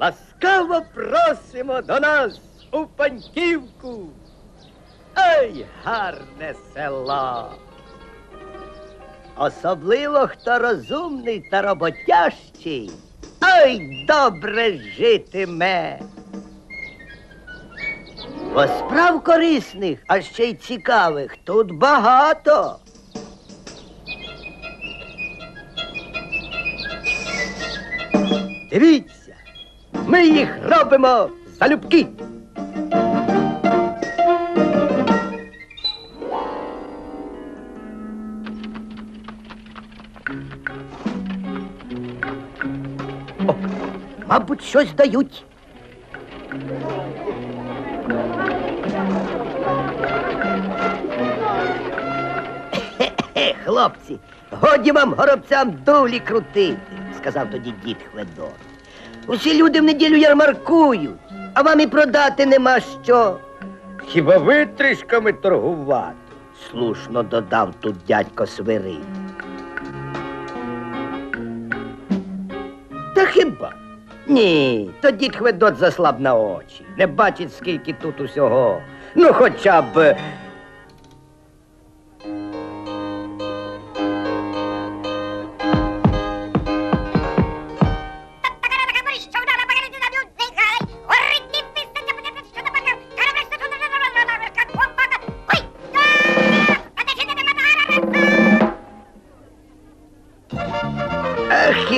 Ласкаво просимо до нас у Паньківку. Ой, гарне село. Особливо хто розумний та роботящий. Ой, добре житиме. Бо справ корисних, а ще й цікавих тут багато. Дивіться, ми їх робимо залюбки. О, мабуть, щось дають. Хлопці, годі вам горобцям дулі крутити, сказав тоді дід Хведор. Усі люди в неділю ярмаркують, а вам і продати нема що. Хіба витрішками торгувати? слушно додав тут дядько Свирид. Та хіба? Ні, то дід Хведот заслаб на очі. Не бачить, скільки тут усього. Ну, хоча б.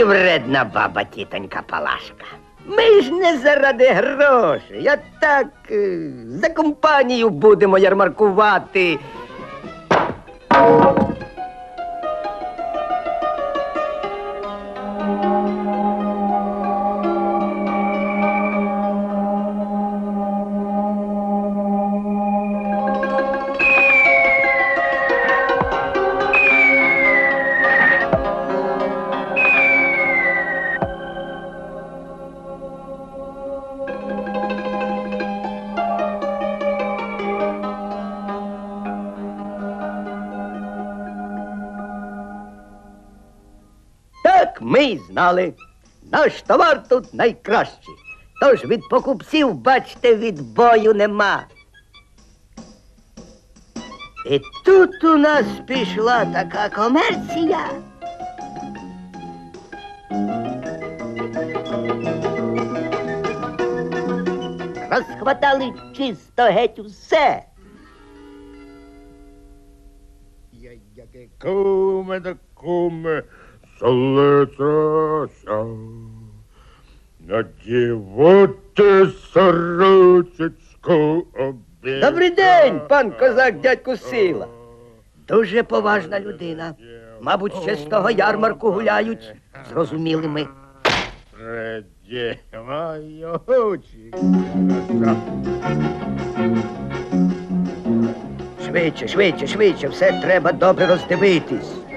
І вредна баба тітонька Палашка. Ми ж не заради грошей, а так е, за компанію будемо ярмаркувати. Ми й знали. Наш товар тут найкращий. Тож від покупців, бачте, відбою нема. І тут у нас пішла така комерція. Розхватали чисто геть усе. Яке куме да куме, солицеся. Надівати сорочечку обід. Добрий день, пан козак, дядьку Сила. Дуже поважна людина. Мабуть, ще з того ярмарку гуляють. Зрозуміли ми. Мої очі. Швидше, швидше, швидше, все треба добре роздивитись.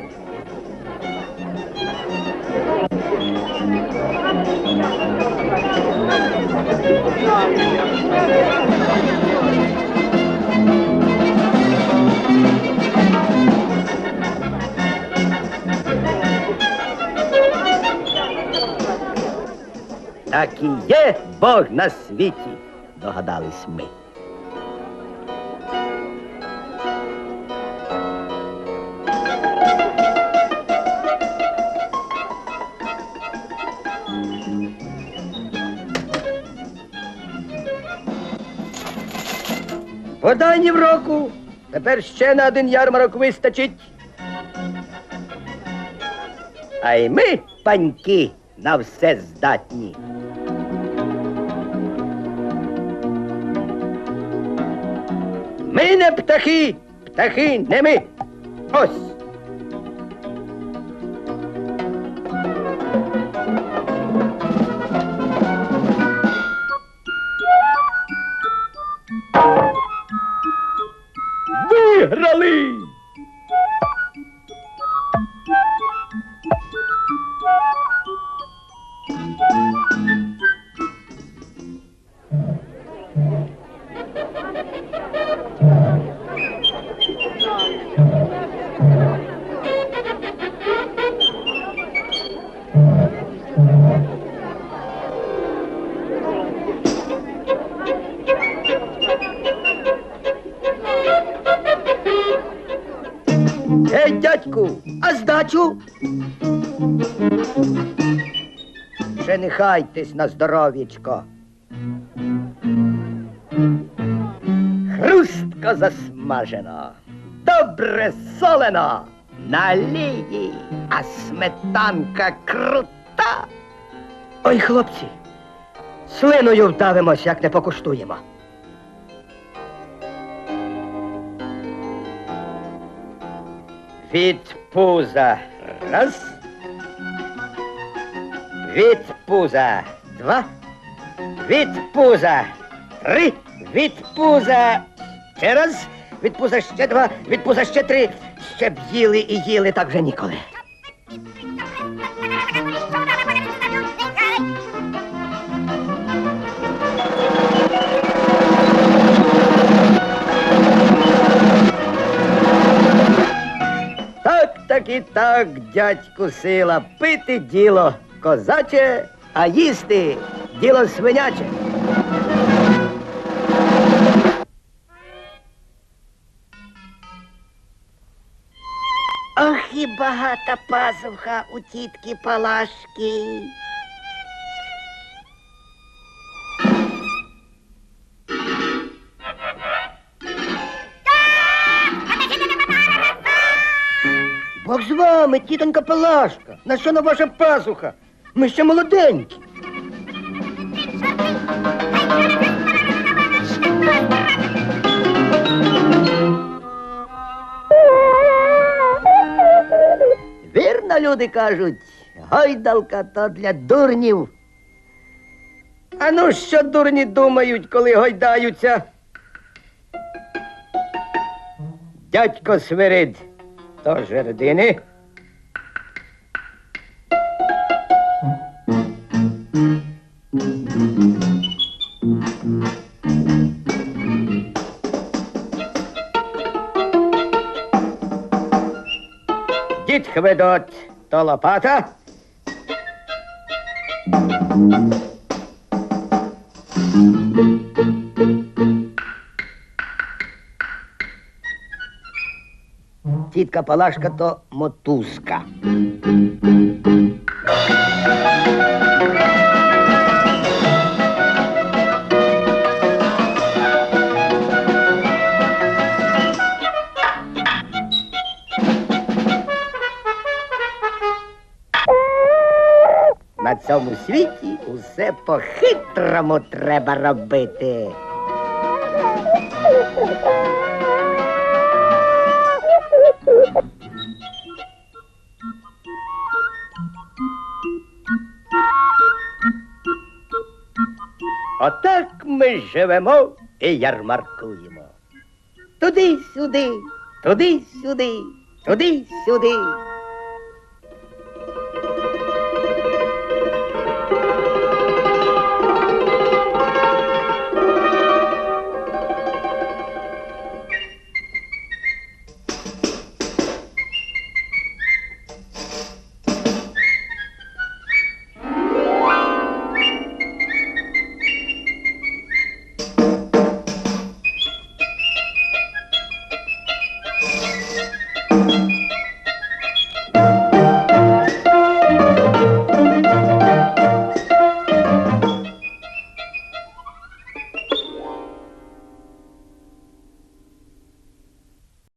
Так і є Бог на світі, догадались ми. Подай в року. Тепер ще на один ярмарок вистачить. А й ми, паньки, на все здатні. Ми не птахи, птахи не ми. Ось. А здачу? Ще не хайтесь на здоров'ячко. Хрустко засмажено, добре солено, на лії, а сметанка крута. Ой, хлопці, слиною вдавимось, як не покуштуємо. Від пуза раз. Від пуза два. Від пуза три. Від пуза ще раз. Від пуза ще два. Від пуза ще три. Ще б їли і їли так вже ніколи. Так дядьку сила, пити діло козаче, а їсти діло свиняче. Ох, і багата пазуха у тітки Палашки. Бог з вами, тітонька Палашка. На що на ваша пазуха? Ми ще молоденькі. Вірно, люди кажуть, гойдалка то для дурнів. А ну що дурні думають, коли гойдаються? Дядько Свирид до жердини. Дід Хведот то лопата. Тітка Палашка то мотузка. На цьому світі усе по-хитрому треба робити. Отак ми живемо і ярмаркуємо. Туди-сюди, туди-сюди, туди-сюди.